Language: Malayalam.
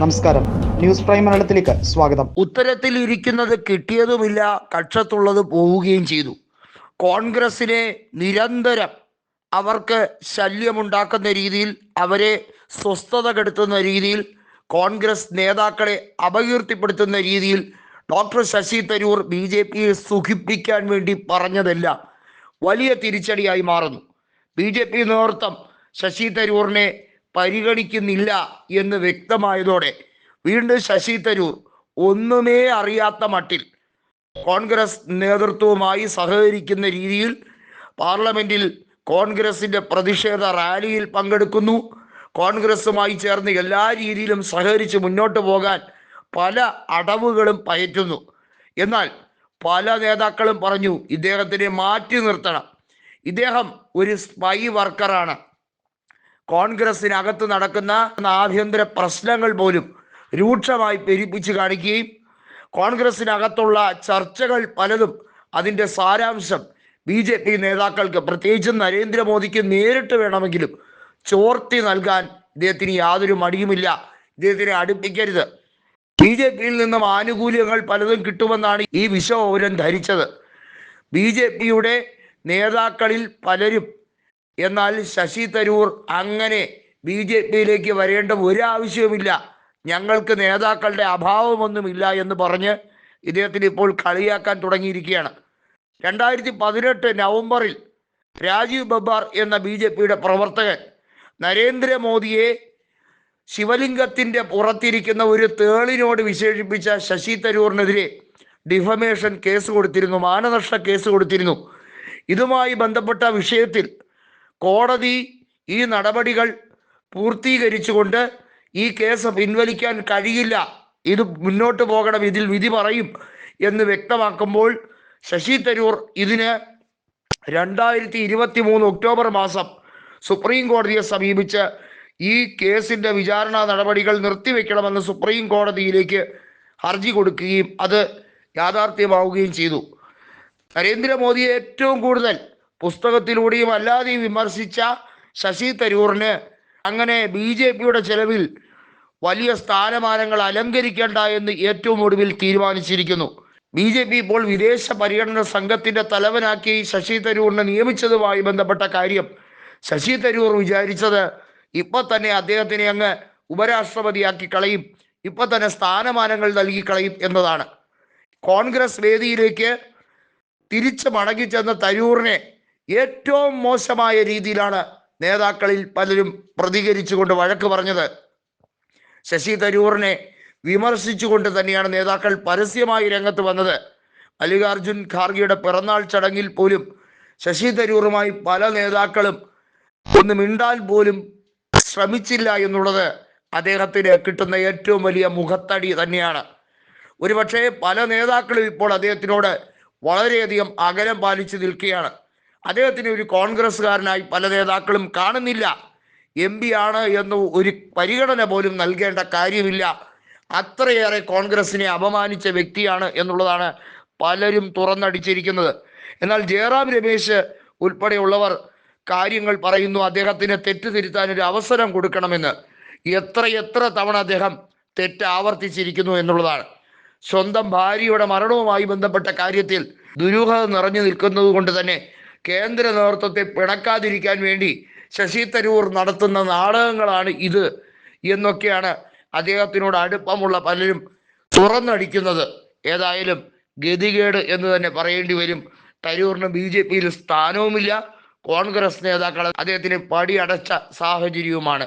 നമസ്കാരം. ന്യൂസ് പ്രൈം മലയാളത്തിലേക്ക് സ്വാഗതം. ഉത്തരത്തിൽ ഇരിക്കുന്നത് കിട്ടിയതുമില്ല കക്ഷത്തുള്ളത് പോവുകയും ചെയ്തു. കോൺഗ്രസിനെ നിരന്തരം അവർക്ക് ശല്യമുണ്ടാക്കുന്ന രീതിയിൽ അവരെ സ്വസ്ഥത കെടുത്തുന്ന രീതിയിൽ കോൺഗ്രസ് നേതാക്കളെ അപകീർത്തിപ്പെടുത്തുന്ന രീതിയിൽ doctor Shashi Tharoor B J പിയെ സുഖിപ്പിക്കാൻ വേണ്ടി പറഞ്ഞതല്ല വലിയ തിരിച്ചടിയായി മാറുന്നു. ബി ജെ പി നേതൃത്വം ശശി തരൂറിനെ പരിഗണിക്കുന്നില്ല എന്ന് വ്യക്തമായതോടെ വീണ്ടും ശശി തരൂർ ഒന്നുമേ അറിയാത്ത മട്ടിൽ കോൺഗ്രസ് നേതൃത്വവുമായി സഹകരിക്കുന്ന രീതിയിൽ പാർലമെന്റിൽ കോൺഗ്രസിന്റെ പ്രതിഷേധ റാലിയിൽ പങ്കെടുക്കുന്നു. കോൺഗ്രസുമായി ചേർന്ന് എല്ലാ രീതിയിലും സഹകരിച്ച് മുന്നോട്ട് പോകാൻ പല അടവുകളും പയറ്റുന്നു. എന്നാൽ പല നേതാക്കളും പറഞ്ഞു ഇദ്ദേഹത്തിനെ മാറ്റി നിർത്തണം. ഇദ്ദേഹം ഒരു സ്പൈ വർക്കറാണ് കോൺഗ്രസിനകത്ത് നടക്കുന്ന ആഭ്യന്തര പ്രശ്നങ്ങൾ പോലും രൂക്ഷമായി പെരുപ്പിച്ച് കാണിക്കുകയും കോൺഗ്രസിനകത്തുള്ള ചർച്ചകൾ പലതും അതിന്റെ സാരാംശം ബി ജെ പി നേതാക്കൾക്ക് പ്രത്യേകിച്ചും നരേന്ദ്രമോദിക്ക് നേരിട്ട് വേണമെങ്കിലും ചോർത്തി നൽകാൻ ഇദ്ദേഹത്തിന് യാതൊരു മടിയുമില്ല. ഇദ്ദേഹത്തിനെ അടുപ്പിക്കരുത്. ബി ജെ പിയിൽ നിന്നും ആനുകൂല്യങ്ങൾ പലതും കിട്ടുമെന്നാണ് ഈ വിശ്വപൗരൻ ധരിച്ചത്. ബി ജെ പിയുടെ നേതാക്കളിൽ പലരും എന്നാൽ ശശി തരൂർ അങ്ങനെ ബി ജെ പിയിലേക്ക് വരേണ്ട ഒരു ആവശ്യവുമില്ല ഞങ്ങൾക്ക് നേതാക്കളുടെ അഭാവമൊന്നുമില്ല എന്ന് പറഞ്ഞ് ഇദ്ദേഹത്തിന് ഇപ്പോൾ കളിയാക്കാൻ തുടങ്ങിയിരിക്കുകയാണ്. രണ്ടായിരത്തി പതിനെട്ട് നവംബറിൽ രാജീവ് ബബ്ബാർ എന്ന ബി ജെ പിയുടെ പ്രവർത്തകൻ നരേന്ദ്രമോദിയെ ശിവലിംഗത്തിന്റെ പുറത്തിരിക്കുന്ന ഒരു തേളിനോട് വിശേഷിപ്പിച്ച ശശി തരൂറിനെതിരെ ഡിഫമേഷൻ കേസ് കൊടുത്തിരുന്നു മാനനഷ്ട കേസ് കൊടുത്തിരുന്നു. ഇതുമായി ബന്ധപ്പെട്ട വിഷയത്തിൽ കോടതി ഈ നടപടികൾ പൂർത്തീകരിച്ചുകൊണ്ട് ഈ കേസ് പിൻവലിക്കാൻ കഴിയില്ല. ഇത് മുന്നോട്ട് പോകണം ഇതിൽ വിധി പറയും എന്ന് വ്യക്തമാക്കുമ്പോൾ ശശി തരൂർ ഇതിന് രണ്ടായിരത്തി ഇരുപത്തി മൂന്ന് ഒക്ടോബർ മാസം സുപ്രീം കോടതിയെ സമീപിച്ച് ഈ കേസിന്റെ വിചാരണ നടപടികൾ നിർത്തിവെക്കണമെന്ന് സുപ്രീം കോടതിയിലേക്ക് ഹർജി കൊടുക്കുകയും അത് യാഥാർത്ഥ്യമാവുകയും ചെയ്തു. നരേന്ദ്രമോദിയെ ഏറ്റവും കൂടുതൽ പുസ്തകത്തിലൂടെയും അല്ലാതെയും വിമർശിച്ച ശശി തരൂറിന് അങ്ങനെ ബി ജെ പിയുടെ ചെലവിൽ വലിയ സ്ഥാനമാനങ്ങൾ അലങ്കരിക്കേണ്ട എന്ന് ഏറ്റവും ഒടുവിൽ തീരുമാനിച്ചിരിക്കുന്നു. ബി ജെ പി ഇപ്പോൾ വിദേശ പര്യടന സംഘത്തിന്റെ തലവനാക്കി ശശി തരൂറിനെ നിയമിച്ചതുമായി ബന്ധപ്പെട്ട കാര്യം ശശി തരൂർ വിചാരിച്ചത് ഇപ്പൊ തന്നെ അദ്ദേഹത്തിനെ അങ്ങ് ഉപരാഷ്ട്രപതിയാക്കി കളയും ഇപ്പൊ തന്നെ സ്ഥാനമാനങ്ങൾ നൽകി കളയും എന്നതാണ്. കോൺഗ്രസ് വേദിയിലേക്ക് തിരിച്ച് മടങ്ങിച്ചെന്ന തരൂറിനെ ഏറ്റവും മോശമായ രീതിയിലാണ് നേതാക്കളിൽ പലരും പ്രതികരിച്ചുകൊണ്ട് വഴക്ക് പറഞ്ഞത്. ശശി തരൂറിനെ വിമർശിച്ചുകൊണ്ട് തന്നെയാണ് നേതാക്കൾ പരസ്യമായി രംഗത്ത് വന്നത്. മല്ലികാർജുൻ ഖാർഗെയുടെ പിറന്നാൾ ചടങ്ങിൽ പോലും ശശി തരൂറുമായി പല നേതാക്കളും ഒന്ന് മിണ്ടാൻ പോലും ശ്രമിച്ചില്ല എന്നുള്ളത് അദ്ദേഹത്തിന് കിട്ടുന്ന ഏറ്റവും വലിയ മുഖത്തടി തന്നെയാണ്. ഒരുപക്ഷെ പല നേതാക്കളും ഇപ്പോൾ അദ്ദേഹത്തിനോട് വളരെയധികം അകലം പാലിച്ചു നിൽക്കുകയാണ്. അദ്ദേഹത്തിന് ഒരു കോൺഗ്രസ്സുകാരനായി പല നേതാക്കളും കാണുന്നില്ല. എം പി ആണ് എന്ന് ഒരു പരിഗണന പോലും നൽകേണ്ട കാര്യമില്ല. അത്രയേറെ കോൺഗ്രസിനെ അപമാനിച്ച വ്യക്തിയാണ് എന്നുള്ളതാണ് പലരും തുറന്നടിച്ചിരിക്കുന്നത്. എന്നാൽ ജയറാം രമേശ് ഉൾപ്പെടെയുള്ളവർ കാര്യങ്ങൾ പറയുന്നു അദ്ദേഹത്തിന് തെറ്റ് തിരുത്താൻ ഒരു അവസരം കൊടുക്കണമെന്ന്. എത്ര എത്ര തവണ അദ്ദേഹം തെറ്റ് ആവർത്തിച്ചിരിക്കുന്നു എന്നുള്ളതാണ്. സ്വന്തം ഭാര്യയുടെ മരണവുമായി ബന്ധപ്പെട്ട കാര്യത്തിൽ ദുരൂഹത നിറഞ്ഞു നിൽക്കുന്നത് കൊണ്ട് തന്നെ കേന്ദ്ര നേതൃത്വത്തെ പിണക്കാതിരിക്കാൻ വേണ്ടി ശശി തരൂർ നടത്തുന്ന നാടകങ്ങളാണ് ഇത് എന്നൊക്കെയാണ് അദ്ദേഹത്തിനോട് അടുപ്പമുള്ള പലരും തുറന്നടിക്കുന്നത്. ഏതായാലും ഗതികേട് എന്ന് തന്നെ പറയേണ്ടി വരും. തരൂറിന് ബി ജെ പിയിൽ സ്ഥാനവുമില്ല. കോൺഗ്രസ് നേതാക്കൾ അദ്ദേഹത്തിന് പടിയടച്ച സാഹചര്യവുമാണ്.